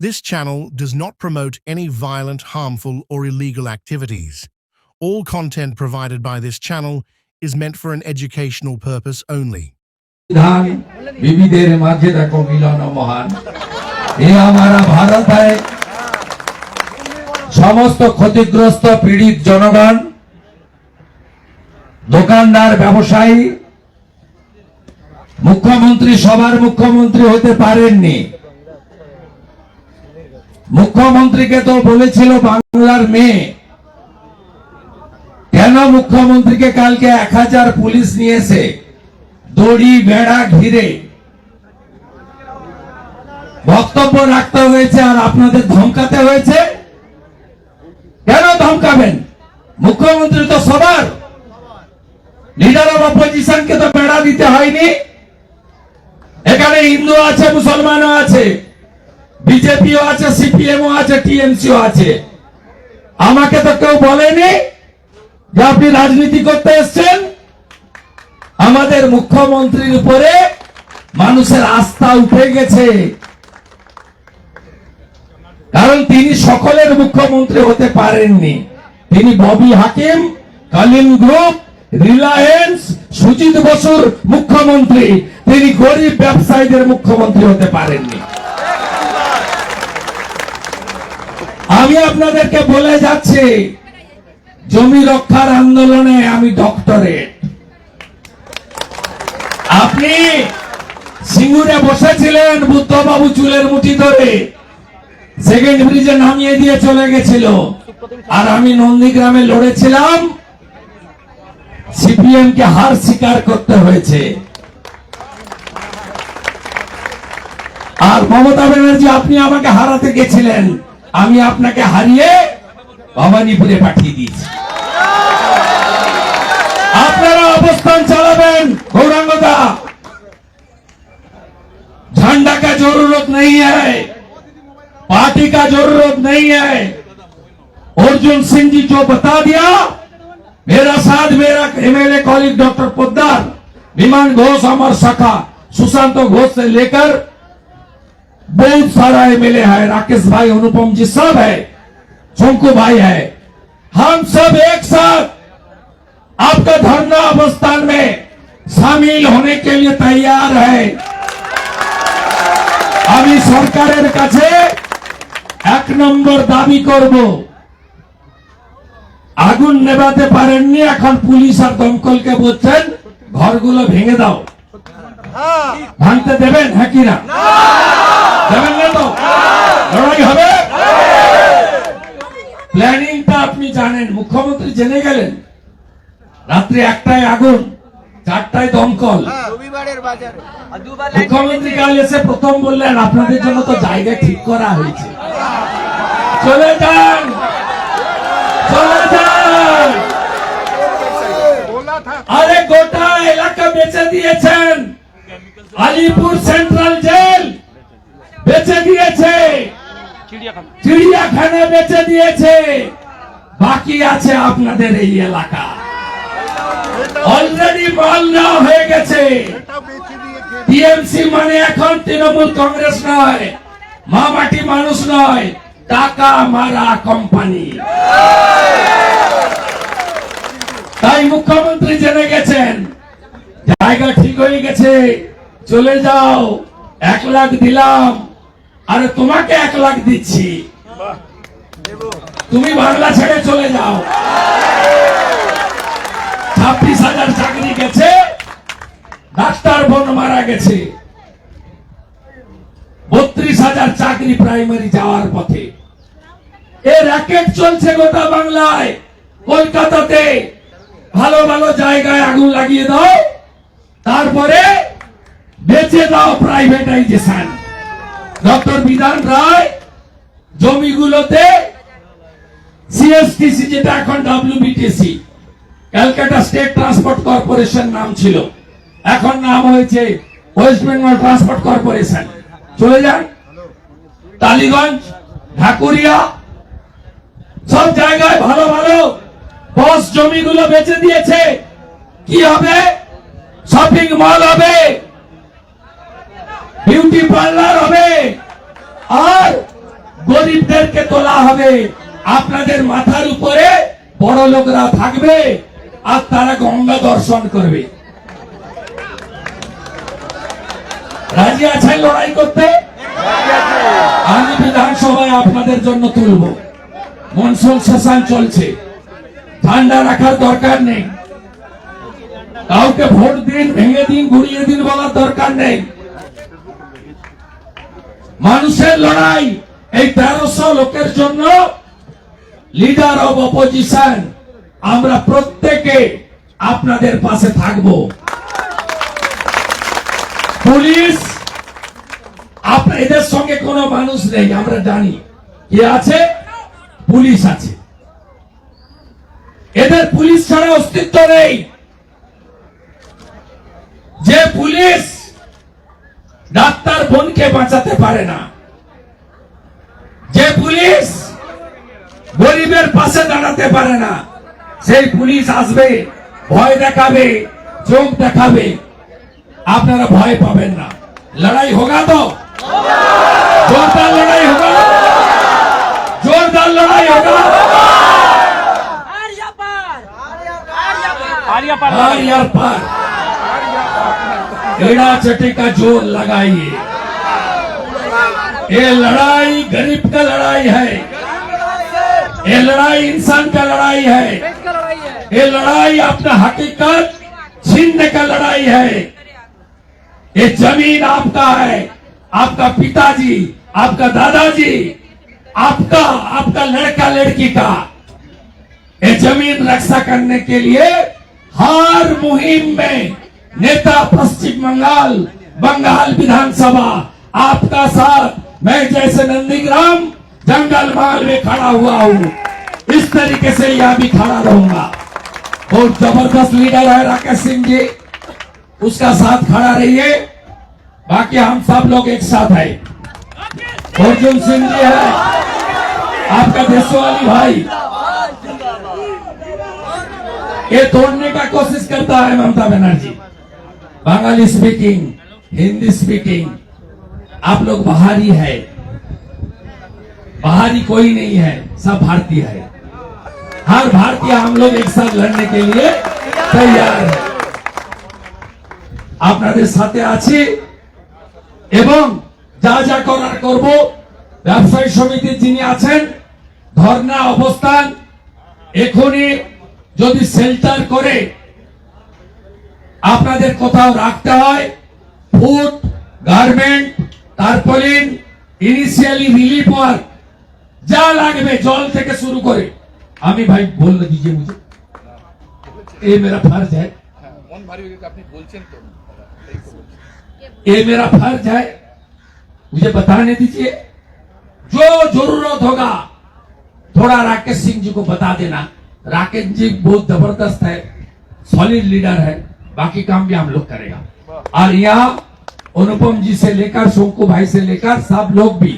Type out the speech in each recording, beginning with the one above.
This channel does not promote any violent, harmful, or illegal activities. All content provided by this channel is meant for an educational purpose only. হয় সমস্ত ক্ষতিগ্রস্ত পীড়িত জনগণ দোকানদার ব্যবসায়ী মুখ্যমন্ত্রী সবার মুখ্যমন্ত্রী হতে পারেননি মুখ্যমন্ত্রীকে তো বলেছিল বাংলার মেয়ে। কেন মুখ্যমন্ত্রীকে কালকে এক হাজার পুলিশ নিয়েছে? দড়ি, বেড়া, ঘিরে। বক্তব্য রাখতে হয়েছে আর আপনাদের ধমকাতে হয়েছে? কেন ধমকাবেন? মুখ্যমন্ত্রী তো সবার। লিডার অফ অপোজিশনকে তো বেড়া দিতে হয়নি। এখানে হিন্দু আছে, মুসলমানও আছে। বিজেপিও আছে, সিপিএমও আছে, টিএমসিও আছে। আমাকে তো কেউ বলেনি যে আপনি রাজনীতি করতে এসছেন। আমাদের মুখ্যমন্ত্রীর উপরে মানুষের আস্থা উঠে গেছে। কারণ তিনি সকলের মুখ্যমন্ত্রী হতে পারেননি। তিনি ববি হাকিম, কালিম গ্রুপ, রিলায়েন্স, সুজিত বসুর মুখ্যমন্ত্রী। তিনি গরিব ব্যবসায়ীদের মুখ্যমন্ত্রী হতে পারেননি। আমি আপনাদেরকে বলে যাচ্ছি, জমি রক্ষার আন্দোলনে আমি ডক্টরেট আপনি সিঙ্গুরে বসেছিলেন বুদ্ধবাবু চুলের মুঠি ধরে, সেকেন্ড ব্রিজে নামিয়ে দিয়ে চলে গেছিল। আর আমি নন্দীগ্রামে লড়েছিলাম সিপিএম কে হার স্বীকার করতে হয়েছে। আর মমতা ব্যানার্জি, আপনি আমাকে হারাতে গেছিলেন। আমি আপনাকে হারিয়ে ভবানীপুরে পাঠিয়ে দিয়েছি আপনারা অবস্থান চালাবেন गौरांगदा झंडा का जरूरत नहीं है पार्टी का जरूरत नहीं है अर्जुन सिंह जी जो बता दिया मेरा साथ मेरा एमएलए कॉलिग डॉक्टर पोद्दार विमान घोष अमर सखा सुशांत घोष से लेकर बहुत सारा एमएलए है राकेश भाई अनुपम जी सब है शंकु भाई है हम सब एक साथ आपका धरना अवस्थान में शामिल होने के लिए तैयार है আমি সরকারের কাছে এক নম্বর দাবি করব আগুন নেভাতে পারেননি এখন পুলিশ আর দমকলকে বলছেন ঘরগুলো ভেঙে দাও ভাঙতে দেবেন হ্যাঁ কি না? দেবেন না তো? লড়াই হবে? প্ল্যানিংটা আপনি জানেন মুখ্যমন্ত্রী জেনে গেলেন। রাত্রি একটায় আগুন চারটায় দমকল। রবিবারের বাজার। আর দুবার মুখ্যমন্ত্রী কাল এসে প্রথম বললেন আপনাদের জন্য তো জায়গা ঠিক করা হয়েছে। চলে যান! চলে যান! আরে গোটা এলাকা বেচে দিয়েছেন। আলিপুর সেন্ট্রাল জেল বেচে দিয়েছে চিড়িয়াখানা বেচে দিয়েছে বাকি আছে আপনাদের এই এলাকা। অলরেডি মাল নেওয়া হয়ে গেছে। টিএমসি মানে এখন তৃণমূল কংগ্রেস নয় মামাটি মানুষ নয়, টাকা মারা কোম্পানি। তাই মুখ্যমন্ত্রী জেনে গেছেন, জায়গা ঠিক হয়ে গেছে। চলে যাও। এক লাখ দিলাম। আরে তোমাকে এক লাখ দিচ্ছি। তুমি বাংলা ছেড়ে চলে যাও। ছাব্বিশ হাজার চাকরি গেছে। ডাক্তার বোন মারা গেছে। বত্রিশ হাজার চাকরি প্রাইমারি যাওয়ার পথে। এ র্যাকেট চলছে গোটা বাংলায়। কলকাতাতে। ভালো ভালো জায়গায় আগুন লাগিয়ে দাও। তারপরে বেচে দাও প্রাইভেটাইজেশন ডক্টর বিধান রায়, জমিগুলোতে সিএসটিসি যেটা এখন WBTC Calcutta state transport corporation নাম ছিল। এখন নাম হয়েছে ওয়েস্ট বেঙ্গল ট্রান্সপোর্ট কর্পোরেশন। চলে যান। টালিগঞ্জ, ঢাকুরিয়া, সব জায়গায় ভালো ভালো বস জমিগুলো বেচে দিয়েছে। কি হবে? শপিং মল হবে। আর গরিবদেরকে তোলা হবে। আপনাদের মাথার উপরে বড় লোকরা থাকবে আর তারা গঙ্গা দর্শন করবে। রাজি আছেন লড়াই করতে? আমি বিধানসভায় আপনাদের জন্য তুলব। মনসুন সেশন চলছে। ঠান্ডা রাখার দরকার নেই। কাউকে ভোট দিন, ভেঙে দিন, ঘুরিয়ে দিন বলার দরকার নেই। মানুষের লড়াই এই তেরোশো লোকের জন্য লিডার অব অপোজিশন আমরা প্রত্যেকে আপনাদের পাশে থাকব। পুলিশ এদের সঙ্গে কোনো মানুষ নেই, আমরা জানি। কে আছে? পুলিশ আছে। এদের পুলিশ ছাড়া অস্তিত্ব নেই। যে পুলিশ ডাক্তার বোনকে বাঁচাতে পারে না যে পুলিশ গরিবের পাশে দাঁড়াতে পারে না সেই পুলিশ আসবে ভয় দেখাবে চোখ দেখাবে আপনারা ভয় পাবেন না লড়াই হোগা তো जोरदार लड़ाई होगा जोरदार लड़ाई होगा और यार पर एड़ा चटे का ज़ोर लगाइए। ये लड़ाई गरीब का लड़ाई है। ये लड़ाई इंसान का लड़ाई है। ये लड़ाई अपना हकीकत छीनने का लड़ाई है। ये ज़मीन आपका है। आपका पिताजी, आपका दादाजी, आपका आपका लड़का लड़की का। ये ज़मीन रक्षा करने के लिए हर मुहिम में नेता पश्चिम बंगाल बंगाल विधानसभा, आपका साथ। मैं जैसे नंदीग्राम जंगल माल में खड़ा हुआ हूँ। इस तरीके से यह भी खड़ा रहूँगा। बहुत ज़बरदस्त लीडर है राकेश सिंह जी। उसका साथ खड़ा रहिए। बाकी हम सब लोग एक साथ है। अर्जुन सिंह जी है। आपका देशवाली भाई। ये तोड़ने का कोशिश करता है ममता बनर्जी। बंगाली स्पीकिंग हिंदी स्पीकिंग आप लोग बाहरी है बाहरी कोई नहीं है सब भारतीय है हर भारतीय हम लोग एक साथ लड़ने के लिए तैयार है আপনাদের সাথে আছি এবং যা যা করার করব ব্যবসায়ী সমিতির যিনি আছেন ধর্ণা অবস্থান এখনই যদি শেল্টার করে আপনাদের কোথাও রাখতে হয় food garment tarpaulin initially relief work যা লাগবে জল থেকে শুরু করে আমি ভাই বল দিজিয়ে মুঝে ये मेरा फर्ज है মন ভারী হয়ে গেছে, আপনি বলছেন তো ये मेरा फर्ज है मुझे बताने दीजिए जो जरूरत होगा थोड़ा राकेश सिंह जी को बता देना राकेश जी बहुत जबरदस्त है सॉलिड लीडर है बाकी काम भी हम लोग करेगा और यहाँ अनुपम जी से लेकर शोको भाई से लेकर सब लोग भी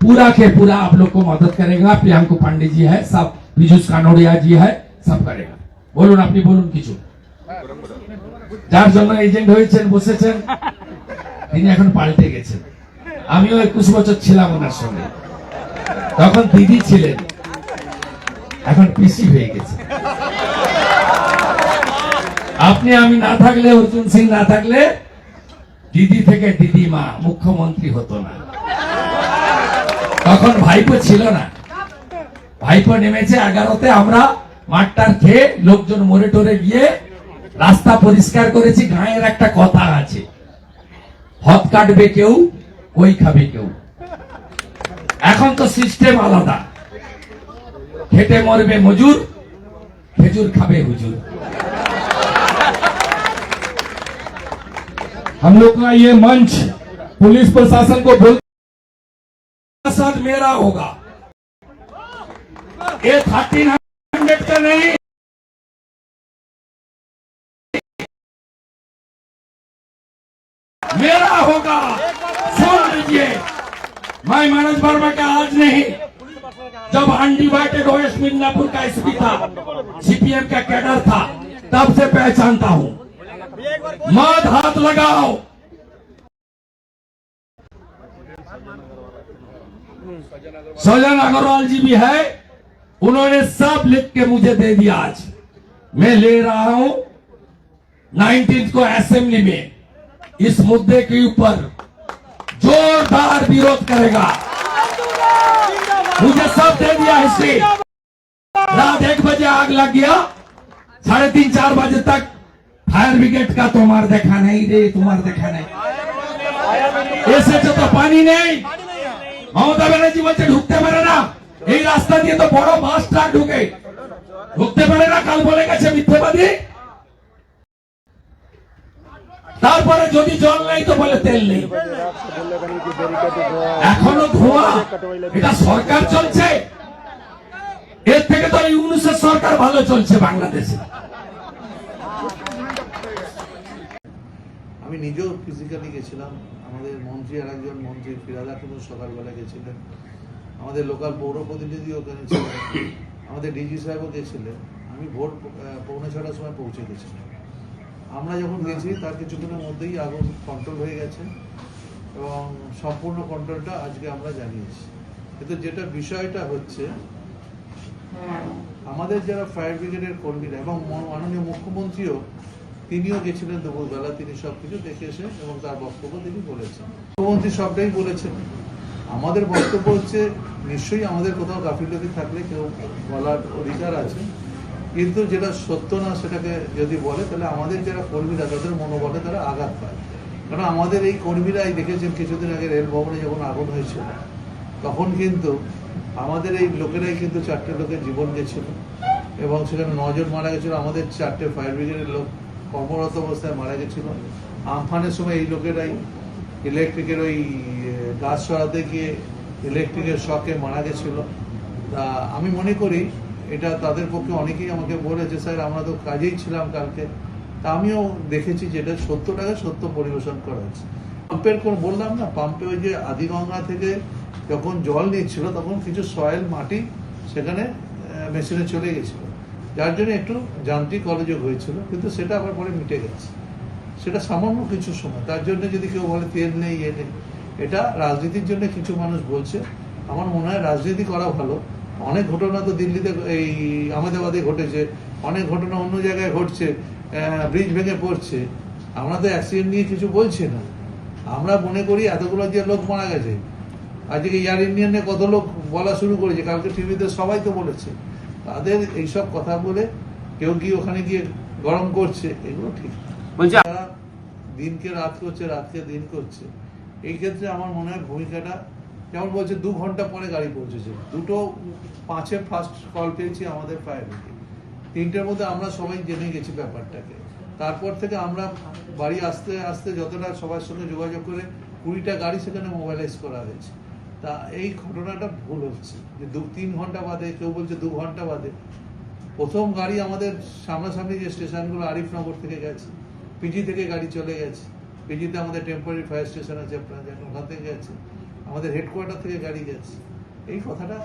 पूरा के पूरा आप लोग को मदद करेगा प्रियांकु पांडे जी है सब पीयूष कानोड़िया जी है सब करेगा বলুন আপনি বলুন কিছু যার জন্য এজেন্ট হয়েছেন বসেছেন তিনি এখন পাল্টে গেছেন আমিও একুশ বছর ছিলাম ওনার সঙ্গে তখন দিদি ছিলেন এখন পিসি হয়ে গেছে আপনি আমি না থাকলে, অর্জুন সিং না থাকলে, দিদি থেকে দিদিমা মুখ্যমন্ত্রী হতো না। তখন ভাইপো ছিল না। ভাইপো নেমেছে এগারোতে, আমরা মাঠটার খেয়ে লোকজন মরে টরে গিয়ে রাস্তা পরিষ্কার করেছি, গায়ের একটা কথা আছে। হত কাটবে কেউ ওই খাবে কেউ? এখন তো সিস্টেম আলাদা। খেটে মরবে মজুর, খেজুর খাবে হুজুর। हम लोग का ये मंच पुलिस प्रशासन को बोल साथ मेरा होगा। ये थर्टीन हंड्रेड का नहीं। मेरा होगा। सुन लीजिए। मैं मनोज वर्मा का आज नहीं। जब अनडिवाइडेड ओएस मिदनापुर का एसपी था सीपीएम का कैडर था, तब से पहचानता हूँ। मत हाथ लगाओ। सजन अग्रवाल जी भी है। उन्होंने सब लिख के मुझे दे दिया आज। मैं ले रहा हूँ 19 को असेंबली में। इस मुद्दे के ऊपर जोरदार विरोध करेगा। मुझे सब दे दिया हिस्ट्री रात एक बजे आग लग गया। साढ़े तीन चार बजे तक फायर ब्रिगेड का तुम्हार देखा नहीं रे तुम्हार देखा नहीं এসেছে তো পানি নেই মমতা ব্যানার্জি বলছে ঢুকতে পারে না এই রাস্তা দিয়ে তো বড় বাস ট্রাক ঢুকে ঢুকতে পারে না কাল বলে গেছে মিথ্যেবাদী তারপরে যদি জল নেই তো বলে তেল নেই এখনো ধোঁয়া এটা সরকার চলছে এর থেকে তো ইউনুসের সরকার ভালো চলছে বাংলাদেশে আমি নিজেও ফিজিক্যালি গেছিলাম। আমাদের মন্ত্রী আর একজন মন্ত্রী ফিরাদা কিন্তু সকালবেলা গেছিলেন। আমাদের লোকাল পৌর প্রতিনিধি ওখানে ছিলেন। আমাদের ডিজি সাহেবও গেছিলেন। আমি ভোর পৌনে ছটার সময় পৌঁছে গেছিলাম। আমরা যখন গেছি তার কিছুক্ষণের মধ্যেই আগুন কন্ট্রোল হয়ে গেছে এবং সম্পূর্ণ কন্ট্রোলটা আজকে আমরা জানিয়েছি। কিন্তু যেটা বিষয়টা হচ্ছে আমাদের যারা ফায়ার ব্রিগেডের কর্মীরা এবং মাননীয় মুখ্যমন্ত্রীও তিনিও গেছিলেন দুপুরবেলা, তিনি সবকিছু দেখে এসে এবং তার বক্তব্য তিনি বলেছেন। মুখ্যমন্ত্রী সবটাই বলেছেন। আমাদের বক্তব্য হচ্ছে, নিশ্চয়ই আমাদের কোথাও গাফিলতি থাকলে কেউ বলার অধিকার আছে, কিন্তু যেটা সত্য না, সেটাকে যদি বলে, তাহলে আমাদের যারা কর্মীরা, তাদের মনোবলে তারা আঘাত পায়। কারণ আমাদের এই কর্মীরাই দেখেছেন, কিছুদিন আগে রেল ভবনে যখন আগুন হয়েছিল, তখন কিন্তু আমাদের এই লোকেরাই কিন্তু চারটে লোকের জীবন গেছিল, এবং সেখানে নজন মারা গেছিল। আমাদের চারটে ফায়ার ব্রিগেডের লোক কর্মরত অবস্থায় মারা গেছিল। আমফানের সময় এই লোকেরাই ইলেকট্রিকের ওই গাছ সরাতে গিয়ে ইলেকট্রিকের শকে মারা গেছিল। তা আমি মনে করি এটা তাদের পক্ষে অনেকেই আমাকে বলেছে, স্যার, আমরা তো কাজেই ছিলাম কালকে। তা আমিও দেখেছি যে এটা সত্য পরিবেশন করা হচ্ছে পাম্পের কোন বললাম না, পাম্পে ওই যে আদিগঙ্গা থেকে যখন জল নিচ্ছিল, তখন কিছু সয়েল মাটি সেখানে মেশিনে চলে গেছিল। যার জন্য একটু যান্ত্রিক অযোগ হয়েছিল, কিন্তু সেটা আবার পরে মিটে গেছে। সেটা সামান্য কিছু সময়। তার জন্য যদি কেউ বলে তেল নেই ইয়ে নেই, এটা রাজনীতির জন্য কিছু মানুষ বলছে। আমার মনে হয় রাজনীতি করা ভালো। অনেক ঘটনা তো দিল্লিতে, এই আহমেদাবাদে ঘটেছে, অনেক ঘটনা অন্য জায়গায় ঘটছে ব্রিজ ভেঙে পড়ছে। আমরা তো অ্যাক্সিডেন্ট নিয়ে কিছু বলছি না। আমরা মনে করি এতগুলো যে লোক মারা গেছে। আজকে এয়ার ইন্ডিয়ানে কত লোক বলা শুরু করেছে? কালকে টিভিতে সবাই তো বলেছে। তাদের এইসব কথা বলে কেউ কি ওখানে গিয়ে গরম করছে এগুলো ঠিক। যারা দিনকে রাত করছে রাতকে দিন করছে এই ক্ষেত্রে আমার মনে হয় ভূমিকাটা যেমন বলছে দু ঘণ্টা পরে গাড়ি পৌঁছেছে। দুটো পাঁচে ফার্স্ট কল পেয়েছি আমাদের ব্রিগেড তিনটের মধ্যে আমরা সবাই জেনে গেছি ব্যাপারটাকে। তারপর থেকে আমরা বাড়ি আসতে আসতে যতটা সবার সঙ্গে যোগাযোগ করে কুড়িটা গাড়ি সেখানে মোবাইলাইজ করা হয়েছে। তা এই ঘটনাটা ভুল হচ্ছে। যে দু তিন ঘণ্টা বাদে, কেউ বলছে দু ঘণ্টা বাদে। প্রথম গাড়ি আমাদের সামনাসামনি যে স্টেশনগুলো আরিফনগর থেকে গেছে, পিজি থেকে গাড়ি চলে গেছে। পিজিতে আমাদের টেম্পোরারি ফায়ার স্টেশন আছে, আপনারা জানেন, ওখান থেকে গেছে। আমাদের হেডকোয়ার্টার থেকে গাড়ি গেছে। এই কথাটা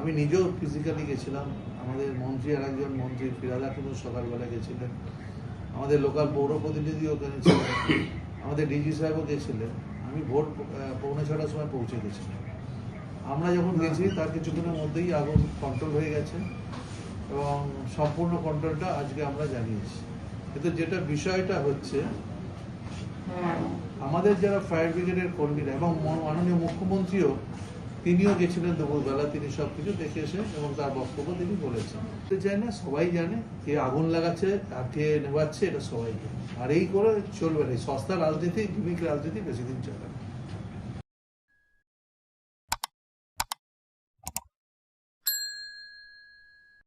আমি নিজেও ফিজিক্যালি গেছিলাম। আমাদের মন্ত্রী আর একজন মন্ত্রী ফিরাদা কিন্তু সকালবেলা গেছিলেন। আমাদের লোকাল পৌর প্রতিনিধি ওখানে ছিলেন। আমাদের ডিজি সাহেবও গেছিলেন। আমি ভোর পৌনে ছটার সময় পৌঁছে গেছি। আমরা যখন গেছি তার কিছুক্ষণের মধ্যেই আগুন কন্ট্রোল হয়ে গেছে এবং সম্পূর্ণ কন্ট্রোলটা আজকে আমরা জানিয়েছি। কিন্তু যেটা বিষয়টা হচ্ছে আমাদের যারা ফায়ার ব্রিগেডের কর্মীরা এবং মাননীয় মুখ্যমন্ত্রীও তিনিও গেছিলেন দুপুরবেলা, তিনি সবকিছু দেখে এসে এবং তার বক্তব্য তিনি বলেছেন। চাই না, সবাই জানে কে আগুন লাগাচ্ছে, আর কে নেবাচ্ছে এটা সবাই জানে। আর এই করে চলবে না। সস্তা রাজনীতি, গিমিক রাজনীতি বেশি দিন চলে না।